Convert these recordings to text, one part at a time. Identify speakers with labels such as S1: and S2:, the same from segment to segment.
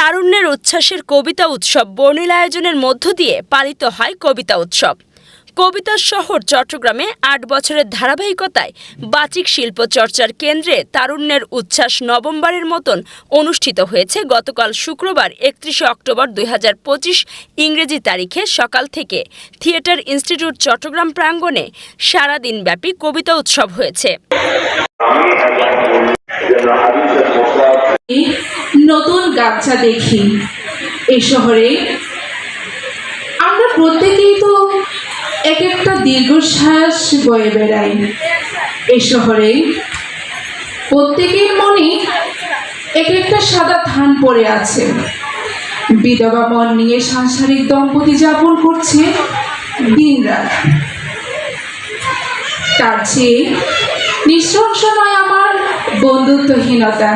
S1: তারুণ্যের উচ্ছ্বাসের কবিতা উৎসব বর্ণিল আয়োজনের মধ্য দিয়ে পালিত হয় কবিতা উৎসব। কবিতার শহর চট্টগ্রামে আট বছরের ধারাবাহিকতায় বাচিক শিল্প চর্চার কেন্দ্রে তারুণ্যের উচ্ছ্বাস নভেম্বরের মতন অনুষ্ঠিত হয়েছে। গতকাল শুক্রবার একত্রিশে অক্টোবর দুই হাজার পঁচিশ ইংরেজি তারিখে সকাল থেকে থিয়েটার ইনস্টিটিউট চট্টগ্রাম প্রাঙ্গণে সারাদিনব্যাপী কবিতা উৎসব হয়েছে।
S2: গাছা দেখি এ শহরে। আমরা প্রত্যেকেই তো এক একটা দীর্ঘশ্বাস বয়ে বেড়াই এ শহরে। প্রত্যেকের মনে এক একটা সাদা ধান পড়ে আছে। বিধবা মন নিয়ে সাংসারিক দম্পতি যাপন করছে দিনরাত। তার চেয়ে নৃশংস নয় আমার বন্ধুত্বহীনতা।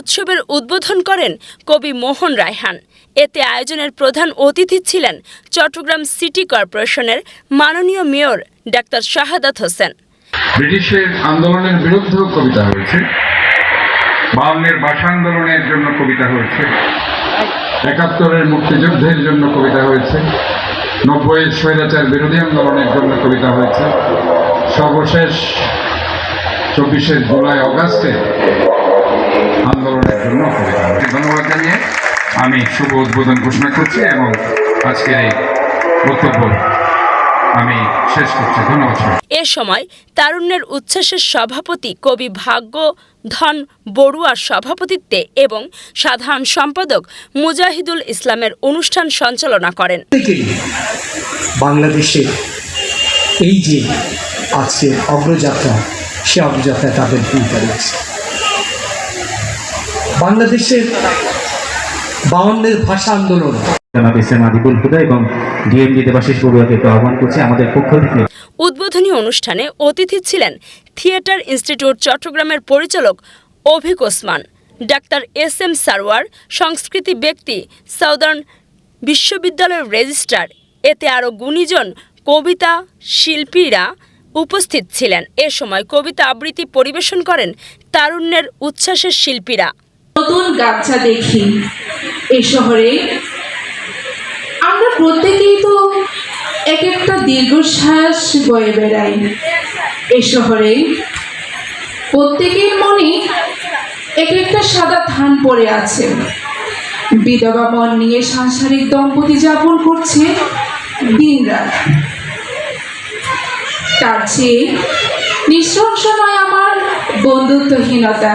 S1: উৎসবের উদ্বোধন করেন কবি মোহন রায়হান। এতে আয়োজনের প্রধান অতিথি ছিলেন চট্টগ্রাম সিটি কর্পোরেশনের মাননীয় মেয়র ডাক্তার শাহাদাত হোসেন।
S3: ব্রিটিশের আন্দোলনের বিরুদ্ধেও কবিতা হয়েছে। বাউন্নের ভাষা আন্দোলনের জন্য কবিতা হয়েছে। একাত্তরের মুক্তিযুদ্ধের জন্য কবিতা হয়েছে। নব্বইয়ের স্বৈরাচার বিরোধী আন্দোলনের জন্য কবিতা হয়েছে। সর্বশেষ চব্বিশে জুলাই অগাস্টে আন্দোলনের জন্য কবিতা হয়েছে ধন্যবাদ জানিয়ে আমি শুভ উদ্বোধন ঘোষণা করছি এবং আজকের এই বক্তব্য আমি শেষ করছি। ধন্যবাদ
S1: এ সময় তারুণ্যের উচ্ছ্বাসের সভাপতি কবি ভাগ্য ধন বড়ুয়ার সভাপতিত্বে এবং সাধারণ সম্পাদক মুজাহিদুল ইসলামের অনুষ্ঠান সঞ্চালনা করেন।
S4: বাংলাদেশের এই যে আজকে অগ্রযাত্রা সে অগ্রযাত্রায় তাদের ভূমিকা রয়েছে। বাংলাদেশের বাউন্নের ভাষা আন্দোলন।
S5: জনাব এস এম হুদা এবং ডিএমডি দেবাশিস বড়ুয়াকে আহ্বান করছি আমাদের পক্ষ থেকে।
S1: উদ্বোধনী অনুষ্ঠানে অতিথি ছিলেন থিয়েটার ইনস্টিটিউট চট্টগ্রামের পরিচালক Abhik Osman doctor S M Sarwar সংস্কৃতি ব্যক্তি সাউদার্ন বিশ্ববিদ্যালয়ের রেজিস্ট্রার এতে আরও গুণীজন কবিতা শিল্পীরা উপস্থিত ছিলেন। এ সময় কবিতা আবৃত্তি পরিবেশন করেন তারুণ্যের উচ্ছ্বাসের শিল্পীরা।
S2: নতুন গাছা দেখি এ শহরে। আমরা প্রত্যেকেই তো এক একটা দীর্ঘশ্বাস বয়ে বেড়াই এ শহরে। প্রত্যেকের মনে এক একটা সাদা ধান পড়ে আছে। বিধবা মন নিয়ে সাংসারিক দম্পতি যাপন করছে দিনরাত। তার চেয়ে নৃশংস নয় আমার বন্ধুত্বহীনতা।